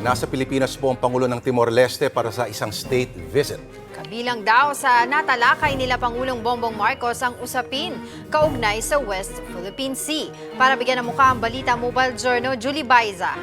Nasa Pilipinas po ang Pangulo ng Timor-Leste para sa isang state visit. Kabilang daw sa natalakay nila Pangulong Bongbong Marcos ang usapin kaugnay sa West Philippine Sea. Para bigyan ng mukha ang balita Mobile Journal, Julie Baiza.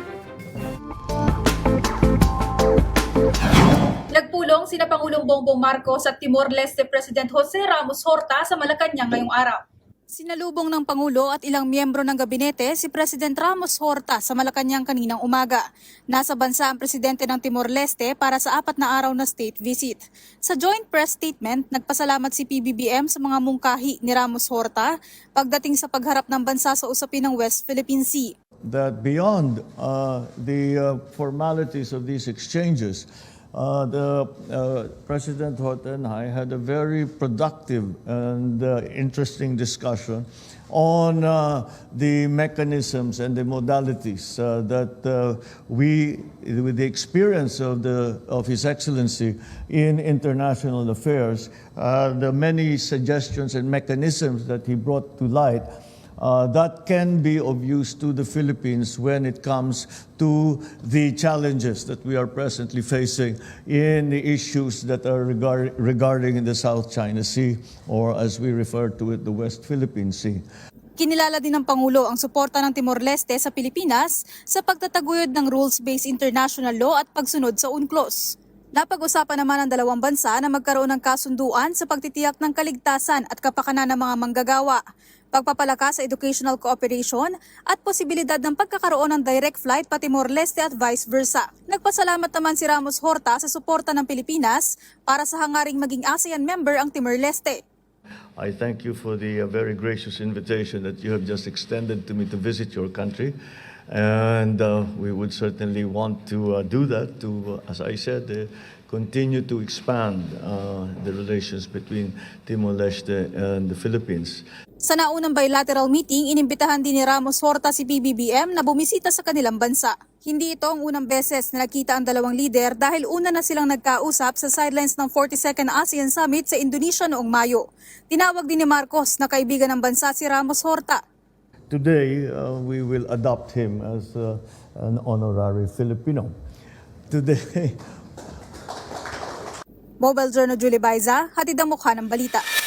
Nagpulong sina Pangulong Bongbong Marcos at Timor-Leste President Jose Ramos Horta sa Malacanang ngayong araw. Sinalubong ng Pangulo at ilang miyembro ng gabinete si President Ramos Horta sa Malacanang kaninang umaga. Nasa bansa ang presidente ng Timor-Leste para sa apat na araw na state visit. Sa joint press statement, nagpasalamat si PBBM sa mga mungkahi ni Ramos Horta pagdating sa pagharap ng bansa sa usapin ng West Philippine Sea. that beyond uh, the uh, formalities of these exchanges, uh, the uh, President Horta and I had a very productive and uh, interesting discussion on uh, the mechanisms and the modalities uh, that uh, we, with the experience of, the, of His Excellency in international affairs, uh, the many suggestions and mechanisms that he brought to light uh, that can be of use to the Philippines when it comes to the challenges that we are presently facing in the issues that are regard- regarding the South China Sea, or as we refer to it, the West Philippine Sea. Kinilala din ng Pangulo ang suporta ng Timor-Leste sa Pilipinas sa pagtataguyod ng rules-based international law at pagsunod sa UNCLOS. Napag-usapan naman ng dalawang bansa na magkaroon ng kasunduan sa pagtitiyak ng kaligtasan at kapakanan ng mga manggagawa, pagpapalakas sa educational cooperation at posibilidad ng pagkakaroon ng direct flight pa Timor-Leste at vice versa. Nagpasalamat naman si Ramos Horta sa suporta ng Pilipinas para sa hangaring maging ASEAN member ang Timor-Leste. I thank you for the uh, very gracious invitation that you have just extended to me to visit your country. And uh, we would certainly want to uh, do that to, uh, as I said, uh, continue to expand uh, the relations between Timor-Leste and the Philippines. Sa naunang bilateral meeting, inimbitahan din ni Ramos Horta si PBBM na bumisita sa kanilang bansa. Hindi ito ang unang beses na nakita ang dalawang lider dahil una na silang nagkausap sa sidelines ng 42nd ASEAN Summit sa Indonesia noong Mayo. Tinawag din ni Marcos na kaibigan ng bansa si Ramos Horta. Today, uh, we will adopt him as uh, an honorary Filipino. Today, Mobile Journal Julie Baiza, hatid ang mukha ng balita.